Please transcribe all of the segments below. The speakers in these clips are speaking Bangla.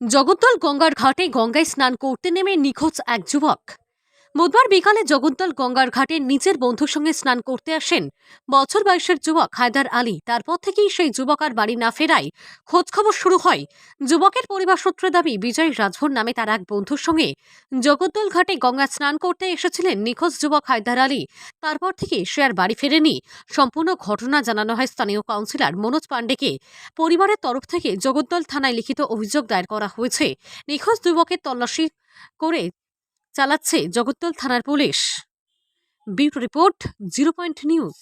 জগদ্দল গঙ্গার ঘাটে গঙ্গায় স্নান করতে নেমে নিখোঁজ এক যুবক। বুধবার বিকালে জগদ্দল গঙ্গার ঘাটে নিজের বন্ধুর সঙ্গে স্নান করতে আসেন বছর বয়সের যুবক হায়দার আলী। তারপর থেকেই সেই যুবক আর বাড়ি না ফেরায় খোঁজখবর শুরু হয়। যুবকের পরিবার সূত্রে দাবি, বিজয় রাজভর নামে তার এক বন্ধুর সঙ্গে জগদ্দল ঘাটে গঙ্গা স্নান করতে এসেছিলেন নিখোঁজ যুবক হায়দার আলী। তারপর থেকে সে আর বাড়ি ফেরেনি। সম্পূর্ণ ঘটনা জানানো হয় স্থানীয় কাউন্সিলর মনোজ পাণ্ডেকে। পরিবারের তরফ থেকে জগদ্দল থানায় লিখিত অভিযোগ দায়ের করা হয়েছে। নিখোঁজ যুবকের তল্লাশি করে চালাচ্ছে জগদ্দল থানার police. Bureau report Zero Point News.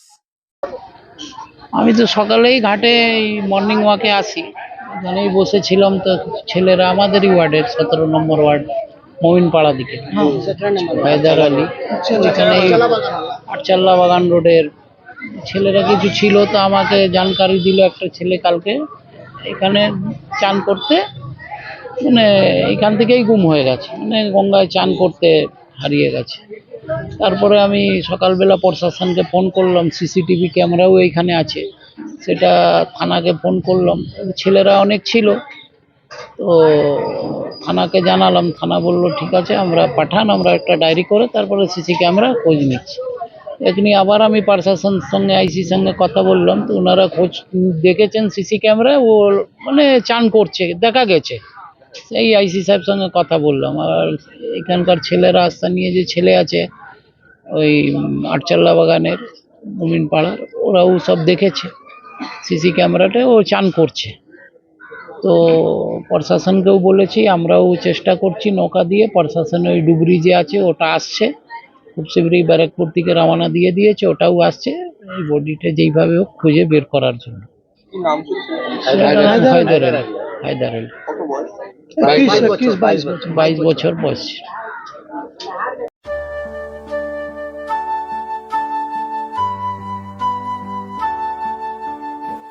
আমি তো সকালেই ঘাটে এই মর্নিং ওয়াকে আসি। ওখানেই বসেছিলাম তো ছেলেরা আমাদেরই ওয়ার্ডের সতেরো নম্বর ওয়ার্ড মমিনপাড়া দিকে। হায়দার আলী। এখানে আটচাল্লা বাগান রোডের ছেলেরা কিছু ছিল তো আমাকে জানকারি দিল একটা ছেলে কালকে। এখানে চান করতে মানে এখান থেকেই গুম হয়ে গেছে। মানে গঙ্গায় চান করতে হারিয়ে গেছে। তারপরে আমি সকালবেলা প্রশাসনকে ফোন করলাম, সিসিটিভি ক্যামেরাও এইখানে আছে। সেটা থানাকে ফোন করলাম। ছেলেরা অনেক ছিল। তো থানাকে জানালাম। থানা বলল, ঠিক আছে, আমরা পাঠান, আমরা একটা ডায়েরি করে তারপরে সিসি ক্যামেরা খোঁজ নিচ্ছি। এখনি আবার আমি প্রশাসন সঙ্গে আইসির সঙ্গে কথা বললাম। তো ওনারা খোঁজ দেখেছেন সিসি ক্যামেরা ও মানে চান করছে, দেখা গেছে। সেই আইসি সাহেব সঙ্গে কথা বললাম। আর এখানকার ছেলেরা আস্থা নিয়ে যে ছেলে আছে ওই আটচাল্লা বাগানের মুমিন পাড়ার ওরাও সব দেখেছে। সিসি ক্যামেরাতে ও চান করছে। তো প্রশাসনকেও বলেছি আমরাও চেষ্টা করছি নৌকা দিয়ে। প্রশাসন ওই ডুবরি যে আছে ওটা আসছে। খুব শীঘ্রই ব্যারাকপুর থেকে রওনা দিয়ে দিয়েছে ওটাও আসছে। এই বডিটা যেইভাবে হোক খুঁজে বের করার জন্য। হায়দার হায়দার বাইশ বছর বয়স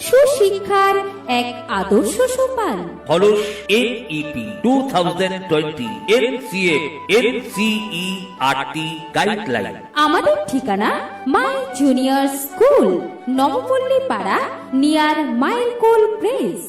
সুশিক্ষার এক আদর্শ সোপান। Follows NEP two thousand twenty NCA NCE RT guideline আমাদের ঠিকানা মাই জুনিয়র স্কুল নবপল্লী পাড়া নিয়ার মাইলকোল প্রেস